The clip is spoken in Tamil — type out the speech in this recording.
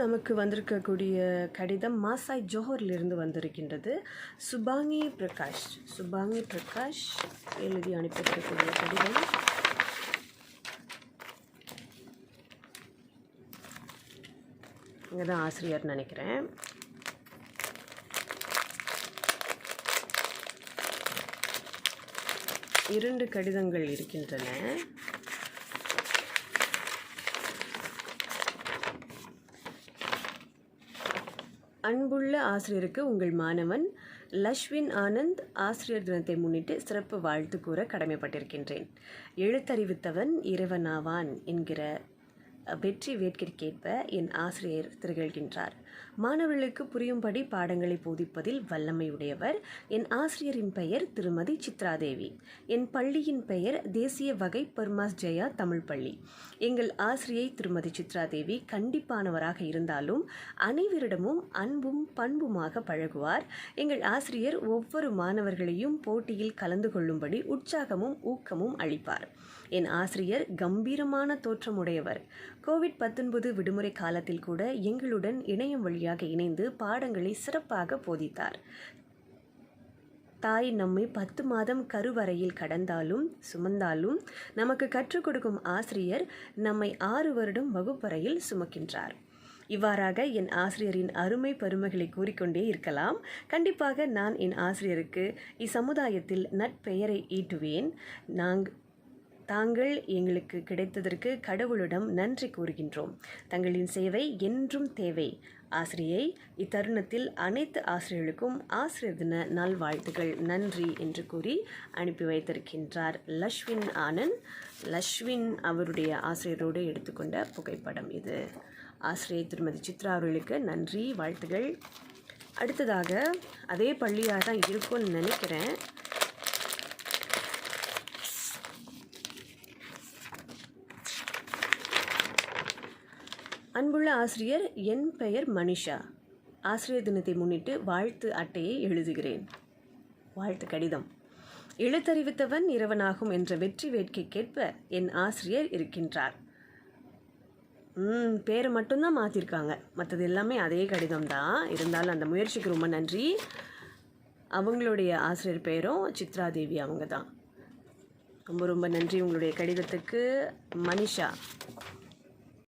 நமக்கு வந்திருக்கக்கூடிய கடிதம் மாசாய் ஜோஹர்லிருந்து வந்திருக்கின்றது. சுபாங்கி பிரகாஷ். சுபாங்கி பிரகாஷ் எழுதி அனுப்பியிருக்கக்கூடிய கடிதம். இங்கே தான் ஆசிரியர் நினைக்கிறேன். இரண்டு கடிதங்கள் இருக்கின்றன. அன்புள்ள ஆசிரியருக்கு உங்கள் மாணவன் லஷ்வின் ஆனந்த் ஆசிரியர் தினத்தை முன்னிட்டு சிறப்பு வாழ்த்து கூற கடமைப்பட்டிருக்கின்றேன். எழுத்தறிவித்தவன் இறைவனாவான் என்கிற வெற்றி வேட்கிற்கேற்ப என் ஆசிரியர் திகழ்கின்றார். மாணவர்களுக்கு புரியும்படி பாடங்களை போதிப்பதில் வல்லமையுடையவர் என் ஆசிரியரின் பெயர் திருமதி சித்ராதேவி. என் பள்ளியின் பெயர் தேசிய வகை பர்மாஸ் ஜெயா தமிழ் பள்ளி. எங்கள் ஆசிரியை திருமதி சித்ராதேவி கண்டிப்பானவராக இருந்தாலும் அனைவரிடமும் அன்பும் பண்புமாக பழகுவார். எங்கள் ஆசிரியர் ஒவ்வொரு மாணவர்களையும் போட்டியில் கலந்து கொள்ளும்படி உற்சாகமும் ஊக்கமும் அளிப்பார். என் ஆசிரியர் கம்பீரமான தோற்றமுடையவர். கோவிட் பத்தொன்பது விடுமுறை காலத்தில் கூட எங்களுடன் இணையம் வழியாக இணைந்து பாடங்களை சிறப்பாக போதித்தார். தாய் நம்மை பத்து மாதம் கருவறையில் கடந்தாலும் சுமந்தாலும் நமக்கு கற்றுக் கொடுக்கும் ஆசிரியர் நம்மை ஆறு வருடம் வகுப்பறையில் சுமக்கின்றார். இவ்வாறாக என் ஆசிரியரின் அருமை பெருமைகளை கூறிக்கொண்டே இருக்கலாம். கண்டிப்பாக நான் என் ஆசிரியருக்கு இச்சமுதாயத்தில் நட்பெயரை ஈட்டுவேன். நாங் தாங்கள் எங்களுக்கு கிடைத்ததற்கு கடவுளிடம் நன்றி கூறுகின்றோம். தங்களின் சேவை என்றும் தேவை. ஆசிரியை இத்தருணத்தில் அனைத்து ஆசிரியர்களுக்கும் ஆசிரியர் தின நல்வாழ்த்துகள் நன்றி என்று கூறி அனுப்பி வைத்திருக்கின்றார் லஷ்வின் ஆனந்த். லஷ்வின் அவருடைய ஆசிரியரோடு எடுத்துக்கொண்ட புகைப்படம் இது. ஆசிரியை திருமதி சித்ரா அவர்களுக்கு நன்றி வாழ்த்துகள் அடுத்ததாக அதே பள்ளியாக தான் இருக்கும்னு நினைக்கிறேன். அன்புள்ள ஆசிரியர் என் பெயர் மனிஷா. ஆசிரியர் தினத்தை முன்னிட்டு வாழ்த்து அட்டையை எழுதுகிறேன். வாழ்த்து கடிதம். எழுத்தறிவித்தவன் இரவனாகும் என்ற வெற்றி வேட்கைக்கேற்ப என் ஆசிரியர் இருக்கின்றார். ம் பேரை மட்டும்தான் மாற்றிருக்காங்க மற்றது எல்லாமே அதே கடிதம் தான் இருந்தாலும் அந்த முயற்சிக்கு ரொம்ப நன்றி. அவங்களுடைய ஆசிரியர் பெயரும் சித்ரா தேவி அவங்க தான் ரொம்ப ரொம்ப நன்றி உங்களுடைய கடிதத்துக்கு. மனிஷா.